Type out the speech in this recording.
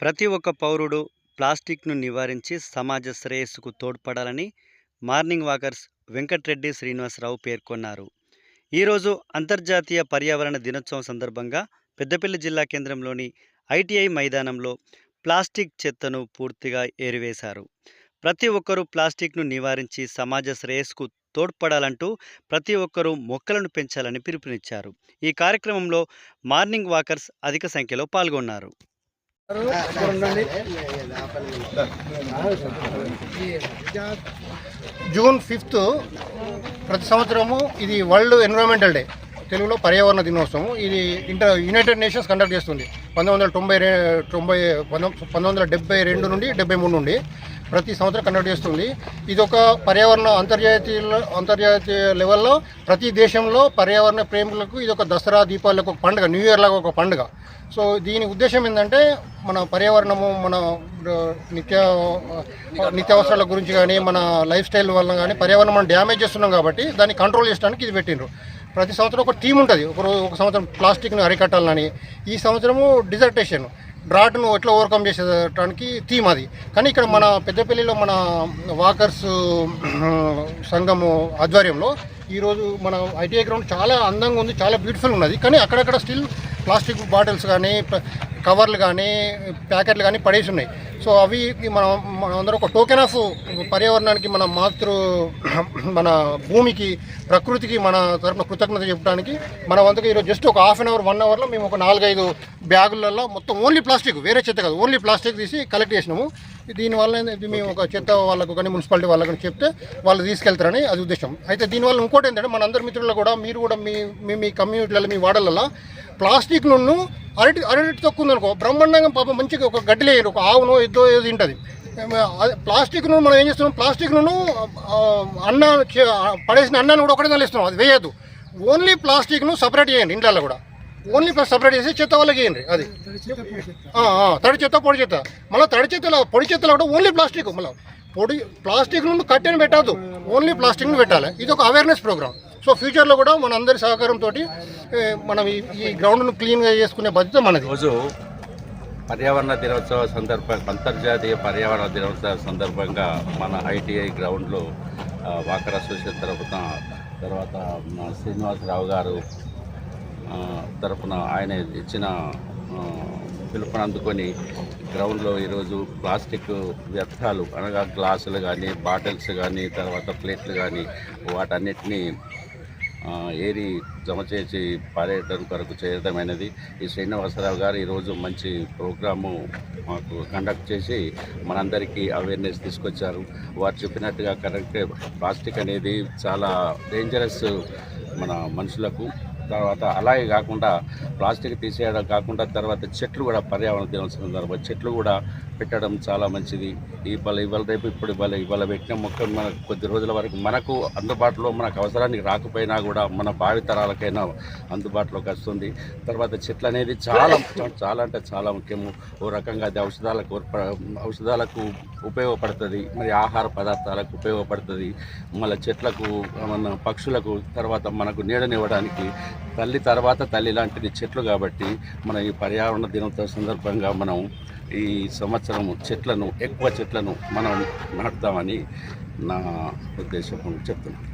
ప్రతి ఒక్క పౌరుడు ప్లాస్టిక్ను నివారించి సమాజ శ్రేయస్సుకు తోడ్పడాలని మార్నింగ్ వాకర్స్ వెంకట్రెడ్డి శ్రీనివాసరావు పేర్కొన్నారు. ఈరోజు అంతర్జాతీయ పర్యావరణ దినోత్సవం సందర్భంగా పెద్దపల్లి జిల్లా కేంద్రంలోని ఐటీఐ మైదానంలో ప్లాస్టిక్ చెత్తను పూర్తిగా ఏరివేశారు. ప్రతి ఒక్కరూ ప్లాస్టిక్ను నివారించి సమాజ శ్రేయస్సుకు తోడ్పడాలంటూ ప్రతి ఒక్కరూ మొక్కలను పెంచాలని పిలుపునిచ్చారు. ఈ కార్యక్రమంలో మార్నింగ్ వాకర్స్ అధిక సంఖ్యలో పాల్గొన్నారు. జూన్ ఫిఫ్త్ ప్రతి సంవత్సరము ఇది వరల్డ్ ఎన్విరాన్మెంటల్ డే. తెలుగులో పర్యావరణ దినోత్సవం. ఇది ఇంటర్ యునైటెడ్ నేషన్స్ కండక్ట్ చేస్తుంది. పంతొమ్మిది వందల తొంభై రే తొంభై పంతొమ్మిది వందల డెబ్బై రెండు నుండి డెబ్బై మూడు నుండి ప్రతి సంవత్సరం కండక్ట్ చేస్తుంది. ఇది ఒక పర్యావరణ అంతర్జాతీయ అంతర్జాతీయ లెవెల్లో ప్రతి దేశంలో పర్యావరణ ప్రేమికులకు ఇది ఒక దసరా దీపావళికి ఒక పండుగ న్యూ ఇయర్ లాగా ఒక పండుగ. సో దీని ఉద్దేశం ఏంటంటే మన పర్యావరణము మన నిత్య నిత్యావసరాల గురించి కానీ మన లైఫ్ స్టైల్ వల్ల కానీ పర్యావరణం మనం డ్యామేజ్ చేస్తున్నాం కాబట్టి దాన్ని కంట్రోల్ చేయడానికి ఇది పెట్టిండ్రు. ప్రతి సంవత్సరం ఒక టీం ఉంటుంది. ఒక రోజు ఒక సంవత్సరం ప్లాస్టిక్ను అరికట్టాలని. ఈ సంవత్సరము డిజర్టేషన్. డ్రాట్ను ఎట్లా ఓవర్కమ్ చేసేటానికి థీమ్ అది. కానీ ఇక్కడ మన పెద్దపల్లిలో మన వాకర్స్ సంఘము ఆధ్వర్యంలో ఈరోజు మన ఐటీఐ గ్రౌండ్ చాలా అందంగా ఉంది చాలా బ్యూటిఫుల్ ఉన్నది. కానీ అక్కడక్కడ స్టిల్ ప్లాస్టిక్ బాటిల్స్ కానీ కవర్లు కానీ ప్యాకెట్లు కానీ పడేసి ఉన్నాయి. సో అవి మనం మనం అందరం ఒక టోకెన్ ఆఫ్ పర్యావరణానికి మన మాతృ మన భూమికి ప్రకృతికి మన తరపున కృతజ్ఞత చెప్పడానికి మన వంతుగా ఈరోజు జస్ట్ ఒక హాఫ్ అన్ అవర్ వన్ అవర్లో మేము ఒక నాలుగైదు బ్యాగులలో మొత్తం ఓన్లీ ప్లాస్టిక్ వేరే చెత్త కాదు ఓన్లీ ప్లాస్టిక్ తీసి కలెక్ట్ చేసినాము. దీనివల్ల ఏంది మేము ఒక చెత్త వాళ్ళకు కానీ మున్సిపాలిటీ వాళ్ళకు కానీ చెప్తే వాళ్ళు తీసుకెళ్తారని అది ఉద్దేశం. అయితే దీనివల్ల ఇంకోటి ఏంటంటే మన అందరి మిత్రులు కూడా మీరు కూడా మీ మీ మీ కమ్యూనిటీలలో మీ వాడలలో ప్లాస్టిక్ నుండి అరటి అరటి తక్కువ ఉందనుకో బ్రహ్మాండంగా పాపం మంచిగా ఒక గడ్డి ఒక ఆవునో ఎద్దో ఏదో తింటుంది. ప్లాస్టిక్ను ప్లాస్టిక్ నుండి మనం ఏం చేస్తున్నాం? ప్లాస్టిక్ అన్న పడేసిన అన్నాన్ని కూడా ఒకటే తల్లిస్తున్నాం అది వేయద్దు. ఓన్లీ ప్లాస్టిక్ను సపరేట్ చేయండి ఇంట్లో కూడా. ఓన్లీ ప్లస్ సపరేట్ చేసి చెత్త వాళ్ళకి వేయండి అది. తడి చెత్త పొడి చెత్త. మళ్ళీ తడి చెత్తలో పొడి చెత్తలో కూడా ఓన్లీ ప్లాస్టిక్ మళ్ళీ పొడి ప్లాస్టిక్ నుండి కట్టెని పెట్టద్దు ఓన్లీ ప్లాస్టిక్ను పెట్టాలి. ఇది ఒక అవేర్నెస్ ప్రోగ్రామ్ సో ఫ్యూచర్లో కూడా మన అందరి సహకారంతో మనం ఈ గ్రౌండ్ను క్లీన్గా చేసుకునే బాధ్యత మనది. రోజు పర్యావరణ దినోత్సవ సందర్భ అంతర్జాతీయ పర్యావరణ దినోత్సవ సందర్భంగా మన ఐటీఐ గ్రౌండ్లో ఆ, వాకర్ అసోసియేషన్ తరఫున తర్వాత మన శ్రీనివాసరావు గారు తరఫున ఆయన ఇచ్చిన పిలుపును పిలుపుని అందుకొని గ్రౌండ్లో ఈరోజు ప్లాస్టిక్ వ్యర్థాలు అనగా గ్లాసులు కానీ బాటిల్స్ కానీ తర్వాత ప్లేట్లు కానీ వాటన్నిటినీ ఏరి జమ చేసి పారేయడం కొరకు చేయడమైనది ఈ శ్రీనివాసరావు గారు ఈరోజు మంచి ప్రోగ్రాము మాకు కండక్ట్ చేసి మనందరికీ అవేర్నెస్ తీసుకొచ్చారు. వారు చెప్పినట్టుగా కరెక్ట్. ప్లాస్టిక్ అనేది చాలా డేంజరస్ మన మనుషులకు. తర్వాత అలాగే కాకుండా ప్లాస్టిక్ తీసేయడం కాకుండా తర్వాత చెట్లు కూడా పర్యావరణ దినోత్సవం సందర్భంగా చెట్లు కూడా పెట్టడం చాలా మంచిది. ఇవాళ ఇవాళ రేపు ఇప్పుడు ఇవాళ ఇవాళ పెట్టిన మొక్క మనకు కొద్ది రోజుల వరకు మనకు అందుబాటులో మనకు అవసరానికి రాకపోయినా కూడా మన భావితరాలకైనా అందుబాటులోకి వస్తుంది. తర్వాత చెట్లు అనేది చాలా చాలా అంటే చాలా ముఖ్యము. ఓ రకంగా అది ఔషధాలకు ఔషధాలకు ఉపయోగపడుతుంది. మరి ఆహార పదార్థాలకు ఉపయోగపడుతుంది. మళ్ళీ చెట్లకు మన పక్షులకు తర్వాత మనకు నీడనివ్వడానికి తల్లి తర్వాత తల్లి లాంటిది చెట్లు కాబట్టి మన ఈ పర్యావరణ దినోత్సవ సందర్భంగా మనం ఈ సంవత్సరం చెట్లను ఎక్కువ చెట్లను మనం నాటుదామని నా ఉద్దేశం చెప్తున్నాను.